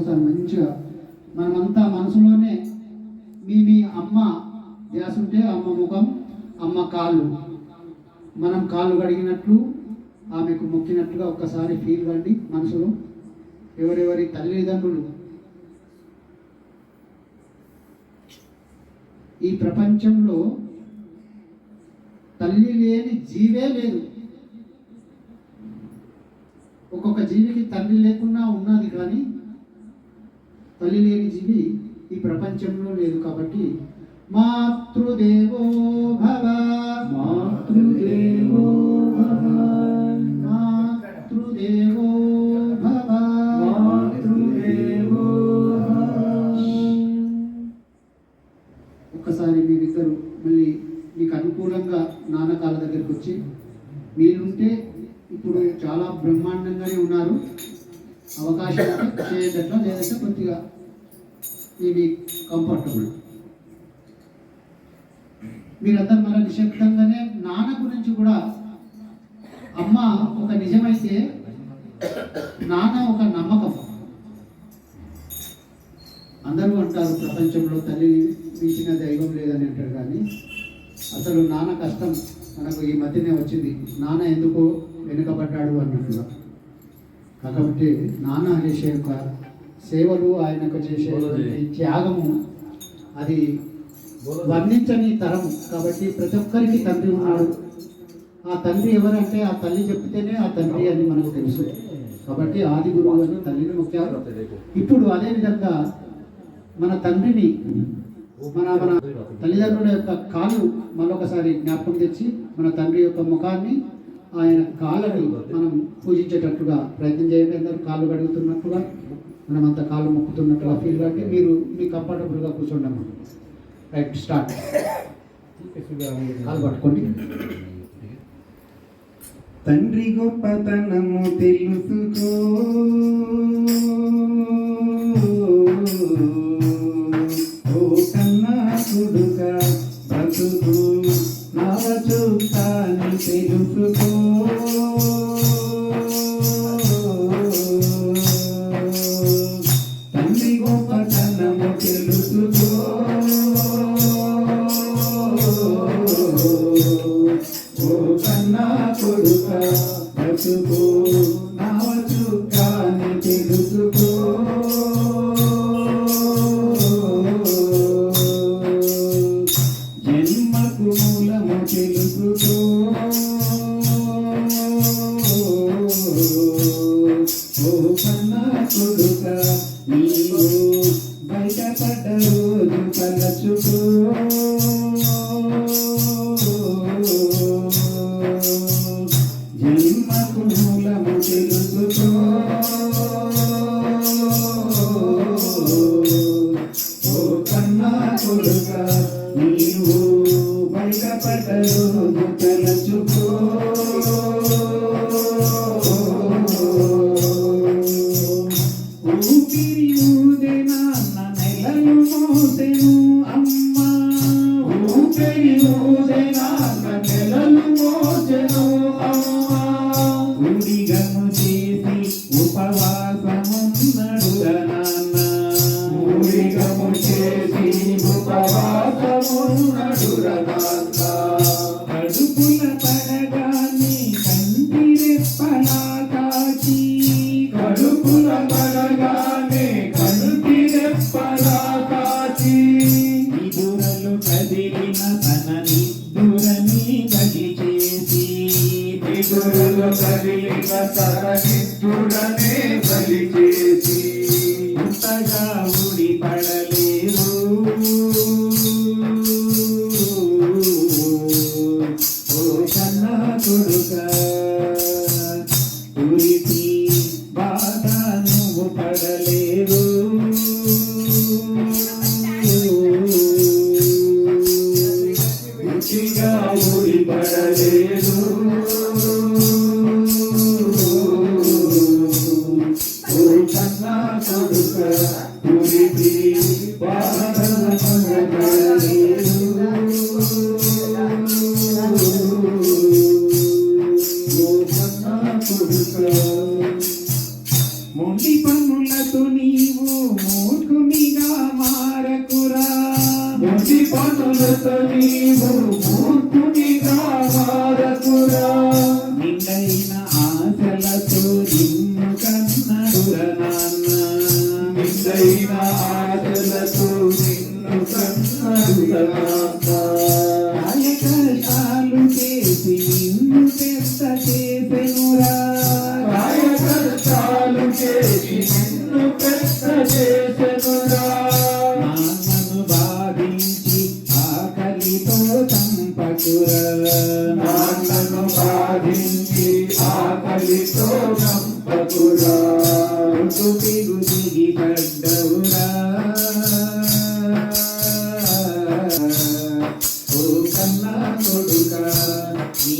ఒకసారి మంచిగా. మనమంతా మనసులోనే మీ మీ అమ్మ ధ్యాస ఉంటే అమ్మ ముఖం అమ్మ కాళ్ళు. మనం కాళ్ళు కడిగినట్లు ఆమెకు మొక్కినట్లుగా ఒక్కసారి ఫీల్ కండి మనసులో. ఎవరెవరి తల్లిదండ్రులు. ఈ ప్రపంచంలో తల్లి లేని జీవే లేదు. ఒక్కొక్క జీవికి తల్లి లేకుండా ఉన్నది కానీ తల్లి లేని జీవి ఈ ప్రపంచంలో లేదు కాబట్టి మాతృదేవో భవ. మాతృదేవో భవ. మాతృదేవో భవ. మాతృదేవో ఒక్కసారి మీరిద్దరు మళ్ళీ మీకు అనుకూలంగా నాన్నకాల దగ్గరికి వచ్చి మీరుంటే ఇప్పుడు చాలా బ్రహ్మాండంగానే ఉన్నారు. అవకాశం చేయటట్లో లేదంటే కొద్దిగా ఇది కంఫర్టబుల్ మీరందరూ మన నిశ్శబ్దంగానే నాన్న గురించి కూడా అమ్మ ఒక నిజమైతే నాన్న ఒక నమ్మకం. అందరూ అంటారు ప్రపంచంలో తల్లిని మించిన దైవం లేదని అంటారు కానీ అసలు నాన్న కష్టం మనకు ఈ మధ్యనే వచ్చింది. నాన్న ఎందుకో వెనుకబడ్డాడు అన్నట్టుగా. కాబట్టి నాన్న చేసే యొక్క సేవలు ఆయనకు చేసే త్యాగము అది వర్ణించని తరం. కాబట్టి ప్రతి ఒక్కరికి తండ్రి ఉన్నాడు. ఆ తండ్రి ఎవరంటే ఆ తల్లి చెప్తేనే ఆ తండ్రి అని మనకు తెలుసు. కాబట్టి ఆది గురువు అని తల్లిని ముఖ్యాలు ఇప్పుడు అదే విధంగా మన తండ్రిని మన మన తల్లిదండ్రుల యొక్క కాళ్ళు మరొకసారి జ్ఞాపకం తెచ్చి మన తండ్రి యొక్క ముఖాన్ని ఆయన కాళ్ళను మనం పూజించేటట్టుగా ప్రయత్నం చేయండి అందరూ. కాళ్ళు కడుగుతున్నట్టుగా మనం అంత కాళ్ళు మొక్కుతున్నట్టుగా ఫీల్ అంటే మీరు మీ కంఫర్టబుల్గా కూర్చోండమ్మా రైట్ స్టార్ట్ కాలు పట్టుకోండి. తండ్రి గొప్పతనము తెలుసుకో. నవ మూలము బయటపడ్డ రోజు తలచుకో నిదురలు కదిలిన తన నిద్దురనే బలి చేసి అంతగా ఊడి పడలేరు. ఓ కన్నా కొడుక ఉరికి బాధ నువ్వు పడలేరు ఊడి నీవు కూర్చుని నాన్నను బాధించి ఆకలితో చంపకురా ఋతుపిగు దిగి పడ్డవురా ఓ కన్నా కొడుక నీ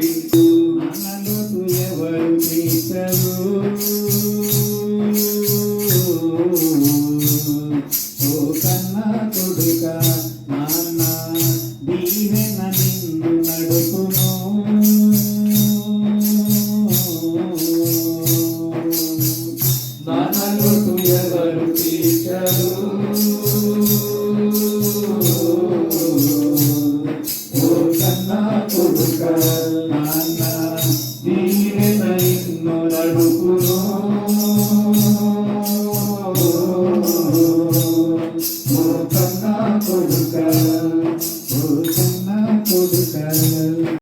Please.